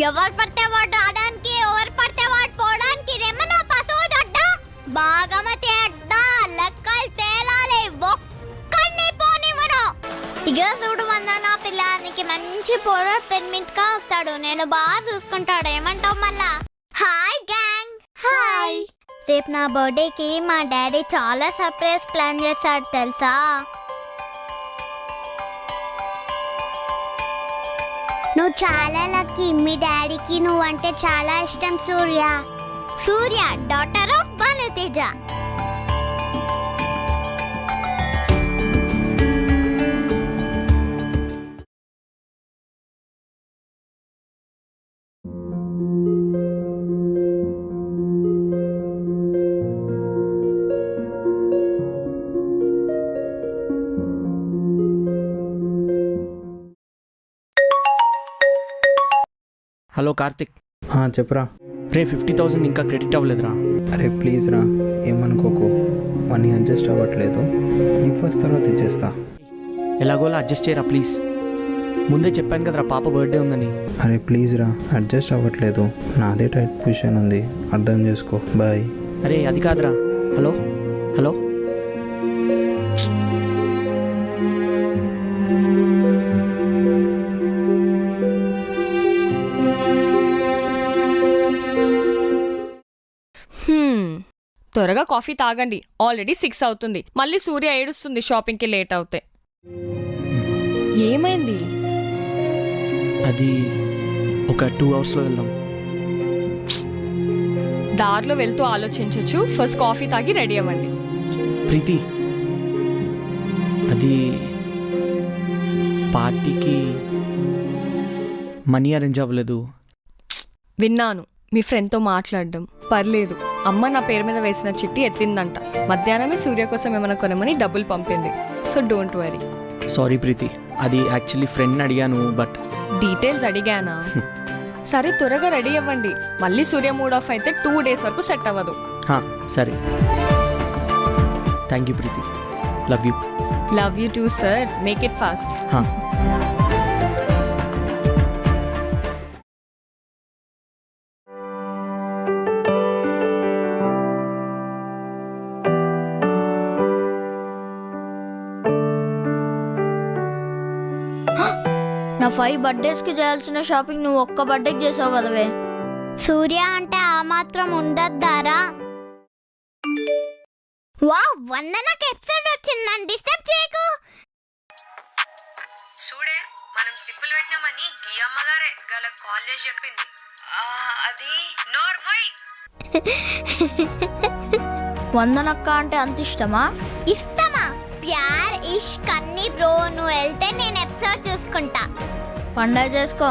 ఎవరు పడితే వాడు రావడానికి ఎవరు పడితే వాడు పోవడానికి ఇదేమన్నా పశువు దొడ్డ. బాగమతి అడ్డ లెక్కలు తేలాలి ఒక్కడిని పోనివ్వను. ఇక చూడు వందన పిల్లానికి మంచి పొర పెర్మిట్గా వస్తాడు. నేను బాగా చూసుకుంటాడు. ఏమంటావు మళ్ళా? Hi gang. హాయ్. రేపు నా బర్త్డేకి మా డాడీ చాలా సర్ప్రైజ్ ప్లాన్ చేశాడు తెలుసా? నువ్వు చాలా లక్కీ మీ డాడీకి నువ్వు అంటే చాలా ఇష్టం Surya. Surya daughter of Bhanuteja hello Karthik? చెప్పురా. రే ఫిఫ్టీ థౌసండ్ ఇంకా క్రెడిట్ అవ్వలేదురా. అరే ప్లీజ్ రా ఏమనుకోకు. మనీ అడ్జస్ట్ అవ్వట్లేదు. నీకు ఫస్ట్ తర్వాత ఇచ్చేస్తా. ఎలాగోలా అడ్జస్ట్ చేయరా ప్లీజ్. ముందే చెప్పాను కదరా పాప బర్త్డే ఉందని. అరే ప్లీజ్ రా అడ్జస్ట్ అవ్వట్లేదు. నాదే టైట్ పొజిషన్ ఉంది. అర్థం చేసుకో. బాయ్. అరే అది కాదురా. హలో? హలో? త్వరగా కాఫీ తాగండి. ఆల్రెడీ సిక్స్ అవుతుంది. మళ్ళీ సూర్య ఏడుస్తుంది షాపింగ్కి లేట్ అవుతే. ఏమైంది? అది ఒక టూ అవర్స్లో వెళ్దాం. దారిలో వెళ్తూ ఆలోచించవచ్చు ఫస్ట్ కాఫీ తాగి రెడీ అవ్వండి. ప్రీతి అది పార్టీకి మనీ అరేంజ్ అవ్వలేదు. విన్నాను. మీ ఫ్రెండ్తో మాట్లాడడం. పర్లేదు. అమ్మ నా పేరు మీద వేసిన చిట్టి ఎత్తిందంట. మధ్యాహ్నమే సూర్య కోసం ఏమైనా కొనమని డబ్బులు పంపింది. So don't worry. Sorry Preethi. అది యాక్చువల్లీ ఫ్రెండ్ని అడిగాను బట్ డీటెయిల్స్ అడిగానా? సరే త్వరగా రెడీ అవ్వండి. మళ్ళీ సూర్య మూడ్ ఆఫ్ అయితే టూ డేస్ వరకు సెట్ అవ్వదు. సరే. Thank you Preethi. Love you. Love you too sir. Make it fast. నా ఫైవ్ బర్త్డేస్కి చేయాల్సిన షాపింగ్ నువ్వు ఒక్క బర్త్డేకి చేసావు కదవే. సూర్య అంటే ఆ మాత్రం ఉండద్దారా? వా వందనకు ఎపిసోడ్ వచ్చిందని డిస్టర్బ్ చేయకు. చూడే మనం స్లిప్పులు పెట్టినామని గీ అమ్మగారే గల కాల్ చేసి చెప్పింది. ఆ, అది వందనక్క అంటే అంత ఇష్టమా? ఇష్టమా ప్యార్ ఇష్క్ అన్ని బ్రో నువ్వు వెళ్తే నేను ఎపిసోడ్ చూసుకుంటా. పండగ చేసుకో.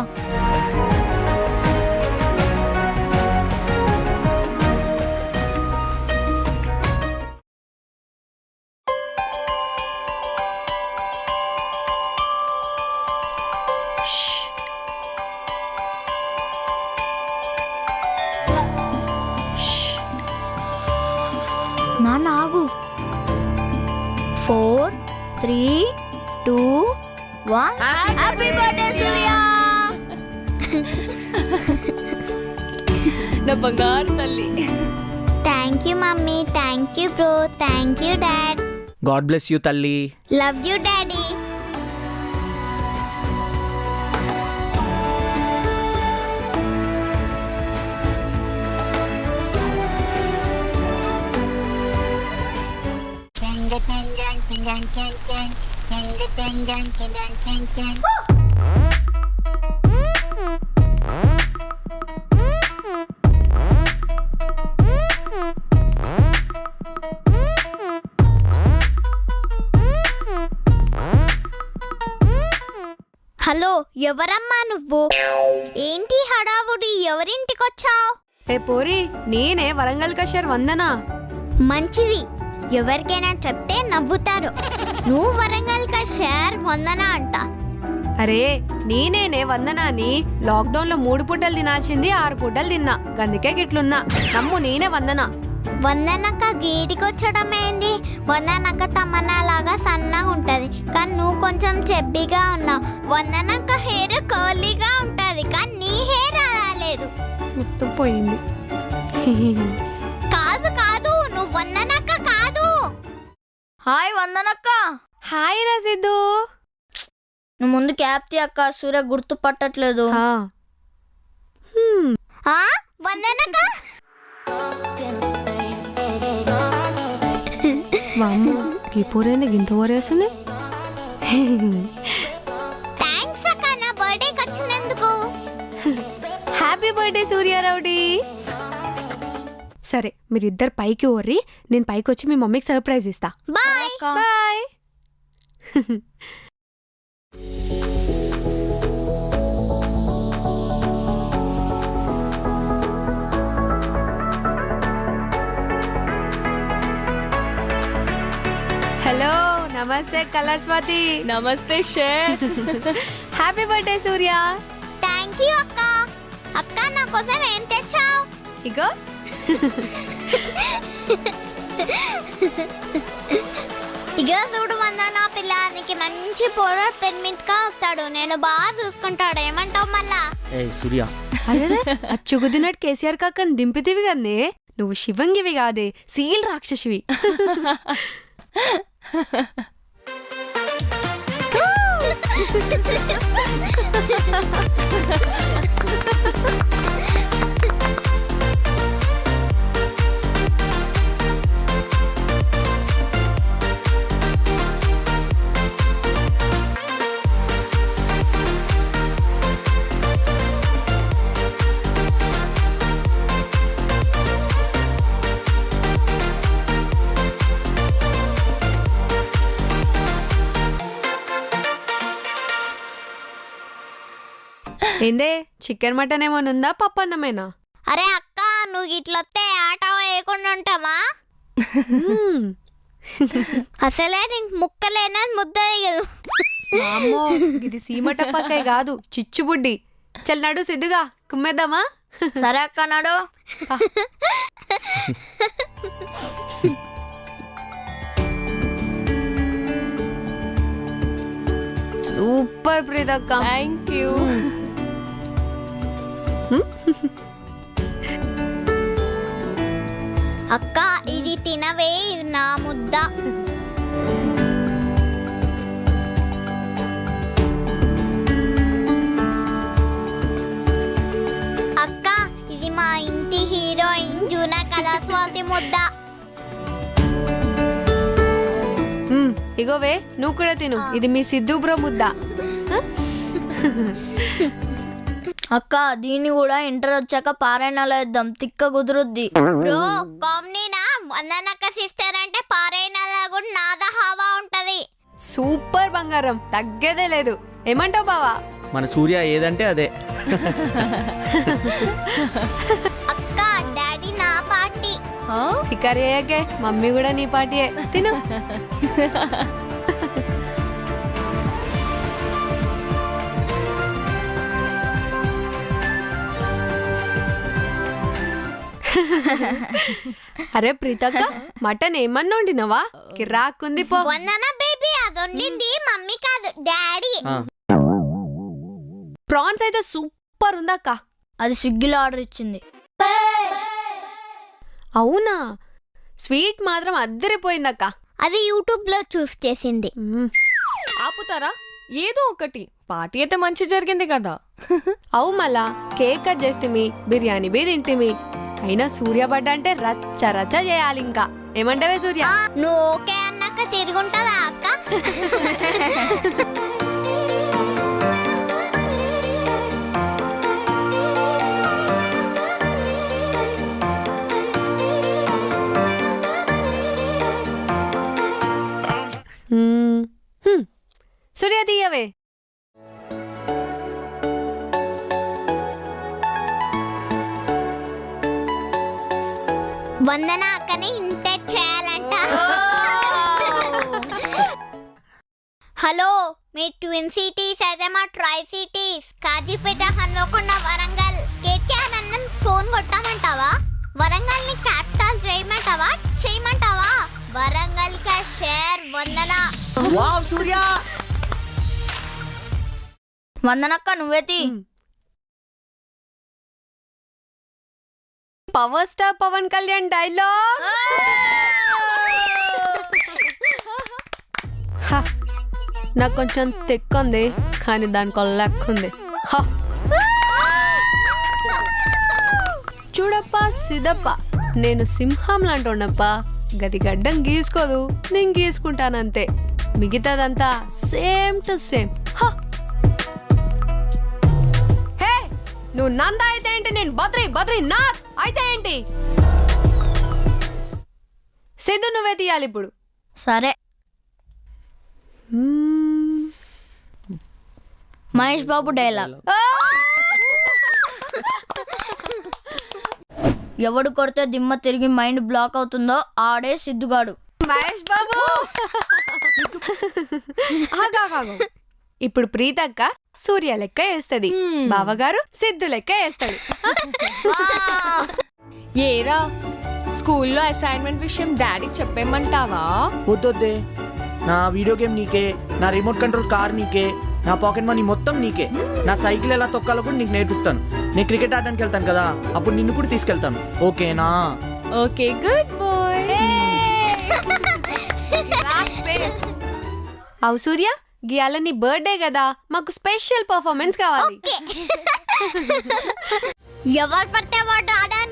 Two one happy birthday Surya నా బంగారు తల్లి. Thank you mummy thank you bro thank you dad God bless you తల్లి. లవ్ యూ డాడీ హలో ఎవరమ్మా నువ్వు? ఏంటి హడావుడి? ఎవరింటికొచ్చావు? ఏ పోరి నేనే వరంగల్ కషర్ వందనా? మంచిది. ఎవరికైనా చెప్తే నవ్వుతారు. నువ్వు వరంగల్ షేర్ వందన అంట. అరే నేనేనే వందనాని. లాక్డౌన్లో మూడు పూటలు తినాల్సింది ఆరు పూటలు తిన్నా. గందుకే గిట్లున్నా. నమ్ము నేనే వందనా. వందనక్క గీటికొచ్చడం ఏంది? వందనక్క తమన్నా లాగా సన్నగా ఉంటది. కానీ నువ్వు కొంచెం చెబ్బిగా ఉన్నావు. వందనక్క హెయిర్ కర్లీగా ఉంటది. కానీ నీ హెయిర్ మొత్తం పోయింది హాయ్ వందనక్క. హాయ్ రా సిద్ధు నువ్వు ముందు క్యాప్ తీ అక్క సూర్య గుర్తు పట్టట్లేదు వందనక్క? వామ్మో ఈ పూరేంది గింత ఊరేస్తుంది థ్యాంక్స్ అక్క నా బర్త్డేకి వచ్చినందుకు. హ్యాపీ బర్త్డే సూర్యారావుడి. సరే మీరిద్దరు పైకి ఓర్రి నేను పైకి వచ్చి మీ మమ్మీకి సర్ప్రైజ్ ఇస్తా. Bye. Bye. Hello namaste colour Swathi. Namaste share happy birthday Surya. Thank you అక్క. అక్క నా కోసం ఏం తెచ్చావు? ఇగో ఇక చూడు వందన పిల్ల నీకు మంచి పొడ పెన్మింట్గా వస్తాడు. నేను బాగా చూసుకుంటాడు. ఏమంటావు మళ్ళా? ఏ సూర్య. అదే అచ్చుగుద్దినట్టు కేసీఆర్ కాకని దింపితివి కదే నువ్వు శివంగివి కాదే సీల్ రాక్షసివి. ఏందే చికెన్ మటన్ ఏమైనా ఉందా? పప్పు అన్నమేనా? అరే అక్క నువ్వు ఇట్లొస్తే ఆట వేయకుండా ఉంటామా. అసలే నీకు ముక్కలేనా? ముద్ద దిగదు వామ్మో ఇది సీమటప్పకాయ కాదు చిచ్చుబుడ్డి చల్ నడు సిద్ధుగా కుమ్మేద్దామా? సరే అక్క నాడు. సూపర్ ప్రీతక్క. థ్యాంక్ యూ అక్క ఇది తినవే ఇది నా ముద్ద. అక్క ఇది మా ఇంటి హీరోయిన్ జూనా కళాస్వాతి ముద్ద. ఇగోవే నువ్వు కూడా తిను. ఇది మీ సిద్ధు బ్రో ముద్ద అక్క దీన్ని కూడా ఇంటర్ వచ్చాక పారాయణాలు వేద్దాం. తిక్క కుదురుద్ది. బ్రో కామ్నీనా వందనక్క సిస్టర్ అంటే పారైనలా కూడా నాద హవా ఉంటది. సూపర్ బంగారం. తగ్గేదే లేదు. ఏమంటావు బావా? మన సూర్య ఏదంటే అదే. అక్క డాడీ నా పార్టీ. ఫికర్ అయ్యాకే మమ్మీ కూడా నీ పాటియే తిను. అరే ప్రీతక్క మటన్ ఏమన్నా వండినవా? కిరాక్కుంది పో. వందన బేబీ? అది వండింది మమ్మీ కాదు డాడీ. ఆ, ప్రాన్స్ అయితే సూపర్ ఉందక్క అది స్విగ్గీలో ఆర్డర్ ఇచ్చింది. అవునా? స్వీట్ మాత్రం అద్దరిపోయిందక్క అది యూట్యూబ్లో చూస్ చేసింది. మ్మ్. ఆపుతారా? ఏదో ఒకటి. పార్టీ అయితే మంచి జరిగింది కదా. అవు మళ్ళా కేక్ కట్ చేస్తేమి బిర్యానీ బీ తింటిమి అయినా సూర్య బడ్డ అంటే రచ్చ రచ్చ చేయాలి ఇంకా ఏమంటావే సూర్య? నువ్వు ఓకే అన్నాక తిరుగుంటదా అక్క? వందన అక్కని ఇంటర్ చేయాలంట. హలో మీ ట్విన్ సిటీస్ అయితే మా ట్రై సిటీస్ కాజీపేట హన్మకొండ వరంగల్ కేటీఆర్ అన్న ఫోన్ కొట్టామంటావా? వరంగల్ని క్యాపిటల్ చేయమంటావా? చేయమంటావా? వరంగల్ కా షేర్ వందన. వావ్ సూర్య! వందనక్క నువ్వే power star Pawan Kalyan dialogue. హ, నాకు కొంచెం తెక్కుంది కానీ దానికి లెక్క ఉంది. హ. చూడప్ప సిదప్ప నేను సింహం లాంటి గది గడ్డం గీసుకోదు నేను గీసుకుంటానంతే. మిగతాదంతా సేమ్ టు సేమ్. హే నువ్వు నంద అయితే ఏంటి? నేను బద్రి బద్రి నాథ్. అయితే ఏంటి? సిద్ధు నువ్వే తీయాలి ఇప్పుడు. సరే. మహేష్ బాబు డైలాగ్. ఎవడు కొడితే దిమ్మ తిరిగి మైండ్ బ్లాక్ అవుతుందో ఆడే సిద్ధుగాడు. మహేష్ బాబు. ఇప్పుడు ప్రీతక్క సూర్య లెక్క వేస్తుంది. బావగారు సిద్ధు లెక్క వేస్తాడు ఏరా స్కూల్లో అసైన్మెంట్ విషయం డాడీకి చెప్పేమంటావా వద్దొద్దే. నా వీడియో గేమ్ నీకే నా రిమోట్ కంట్రోల్ కార్ నీకే నా పాకెట్ మనీ మొత్తం నీకే. నా సైకిల్ ఎలా తొక్కాలో కూడా నీకు నేర్పిస్తాను. నేను క్రికెట్ ఆడడానికి వెళ్తాను కదా అప్పుడు నిన్ను కూడా తీసుకెళ్తాను. ఓకేనా? ఓకే గుడ్ బాయ్ అవు సూర్య గియాల నీ బర్త్డే కదా మాకు స్పెషల్ పర్ఫార్మెన్స్ కావాలి. ఎవరు పడితే వాడు పడితే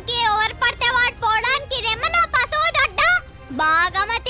Bagamati